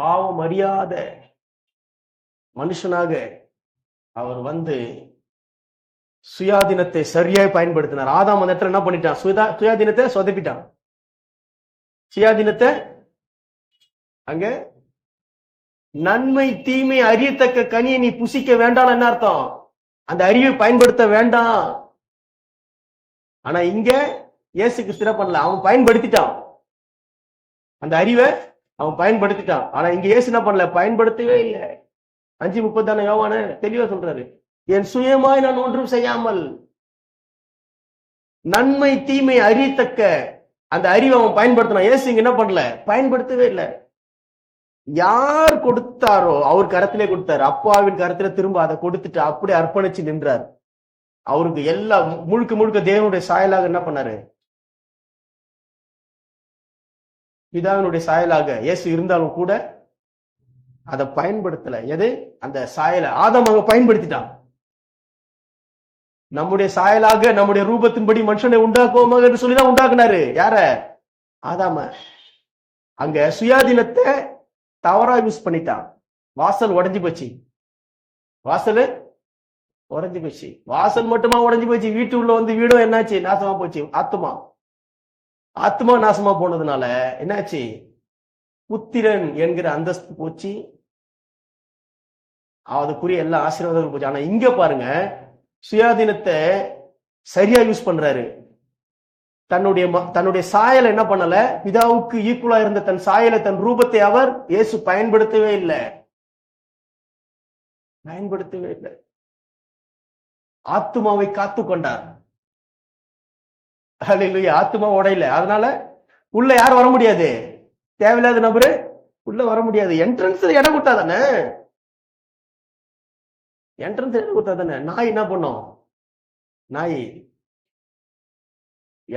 பாவம் அறியாத மனுஷனாக அவர் வந்து சுயாதீனத்தை சரியாய் பயன்படுத்தினார். ஆதாம் அந்த இடத்துல என்ன பண்ணிட்டான்? சுயதா சுயாதீனத்தை சொதப்பிட்டான். சுயாதீனத்தை அங்க நன்மை தீமை அறியத்தக்க கனியை நீ புசிக்க வேண்டாம் என்ன அர்த்தம்? அந்த அறிவை பயன்படுத்த வேண்டாம். ஆனா இங்க இயேசு கிறிஸ்து பண்ணல? அவன் பயன்படுத்திட்டான். அந்த அறிவை அவன் பயன்படுத்திட்டான். ஆனா இங்க இயேசு என்ன பண்ணல? பயன்படுத்தவே இல்லை. அஞ்சு முப்பது தானே யோவான தெளிவா சொல்றாரு. என் சுயமாய் நான் ஒன்றும் செய்யாமல் நன்மை தீமை அறியத்தக்க அந்த அறிவை அவன் பயன்படுத்தினான். இயேசு இங்க என்ன பண்ணல? பயன்படுத்தவே இல்லை. யார் கொடுத்தாரோ அவர் கரத்திலே கொடுத்தாரு. அப்பாவின் கரத்திலே திரும்ப அதை கொடுத்துட்டு அப்படியே அர்ப்பணிச்சு நின்றார். அவருக்கு எல்லா முழுக்க முழுக்க தேவனுடைய சாயலாக என்ன பண்ணாரு? பிதாவினுடைய சாயலாக இயேசு இருந்தாலும் கூட அதை பயன்படுத்தல. எது? அந்த சாயலை. ஆதாம் பயன்படுத்திட்டான். நம்முடைய சாயலாக நம்முடைய ரூபத்தின்படி மனுஷனை உண்டாக்குவோமாக என்று சொல்லிதான் உண்டாக்குனாரு. யார? ஆதாம. அங்க சுயாதீனத்தை தவறா யூஸ் பண்ணிட்டான். வாசல் உடைஞ்சு போச்சு. வாசல் உடைஞ்சு போச்சு. வாசல் மட்டுமா உடஞ்சி போச்சு? வீட்டு உள்ள வந்து வீடும் என்னாச்சு? நாசமா போச்சு. ஆத்துமா. ஆத்மா நாசமா போனதுனால என்னாச்சு? புத்திரன் என்கிற அந்தஸ்து போச்சு. அதுக்குரிய எல்லா ஆசீர்வாதங்களும் போச்சு. ஆனா இங்க பாருங்க சுயாதீனத்தை சரியா யூஸ் பண்றாரு. தன்னுடைய ம- தன்னுடைய சாயலை என்ன பண்ணல? பிதாவுக்கு ஈக்குவலா இருந்த தன் சாயலை தன் ரூபத்தை அவர் இயேசு பயன்படுத்தவே இல்லை. பயன்படுத்தவே இல்லை. ஆத்துமாவை காத்து கொண்டார் ஹalleluya ஆத்துமா உடையில. அதனால உள்ள யாரும் வர முடியாது? தேவையில்லாத நபரு உள்ள வர முடியாது. என்ட்ரன்ஸ் இடம் கொடுத்தா தானே என்ட்ரன்ஸ் இடம் கொடுத்தா தானே நாய் என்ன பண்ணும்? நாய்.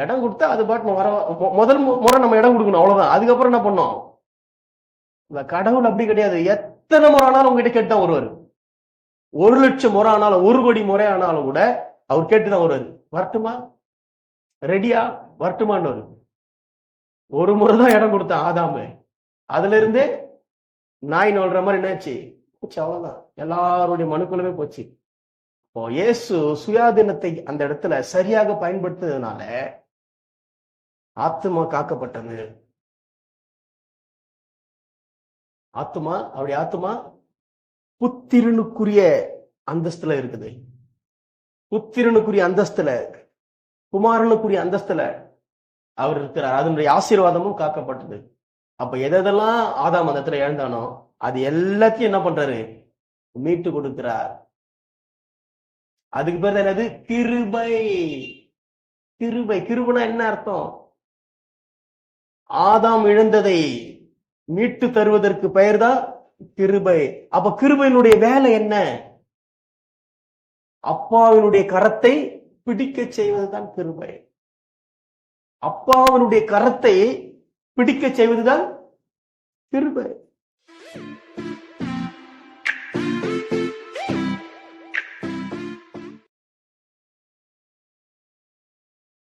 இடம் கொடுத்தா அது பாட்டு வர முதல் முறை நம்ம இடம் கொடுக்கணும். அவ்வளவுதான். அதுக்கப்புறம் என்ன பண்ணோம்? இந்த கடவுள் அப்படி கிடையாது. எத்தனை முறை ஆனாலும் உங்ககிட்ட கேட்டு தான் வருவாரு. ஒரு லட்சம் முறை ஆனாலும் ஒரு கோடி முறை ஆனாலும் கூட அவர் கேட்டுதான் வருவாரு. வரட்டுமா? ரெடியா வரட்டுமான்னு ஒரு முறை தான் இடம் கொடுத்தேன் ஆதாம. அதுல இருந்தே நாய் நோல்ற மாதிரி என்னாச்சு? போச்சு அவ்வளவுதான். எல்லாருடைய மனுக்குள்ளவே போச்சு. இப்போ இயேசு சுயாதீனத்தை அந்த இடத்துல சரியாக பயன்படுத்துறதுனால ஆத்துமா காக்கப்பட்டது. ஆத்துமா அவருடைய ஆத்துமா புத்திரனுக்குரிய அந்தஸ்துல இருக்குது. புத்திரனுக்குரிய அந்தஸ்துல குமாரனுக்குரிய அந்தஸ்துல அவர் இருக்கிறார். அதனுடைய ஆசீர்வாதமும் காக்கப்பட்டது. அப்ப எதெல்லாம் ஆதாம் அந்த இடத்துல இழந்தானோ அது எல்லாத்தையும் என்ன பண்றாரு? மீட்டு கொடுக்கிறார். அதுக்கு பேர் தான் என்னது? கிருபை. கிருபை. கிருபனா என்ன அர்த்தம்? ஆதாம் இழந்ததை மீட்டு தருவதற்கு பெயர்தான் கிருபை. அப்ப கிருபையினுடைய வேலை என்ன? அப்பாவினுடைய கரத்தை பிடிக்க செய்வதுதான் கிருபை அப்பாவினுடைய கரத்தை பிடிக்க செய்வதுதான் கிருபை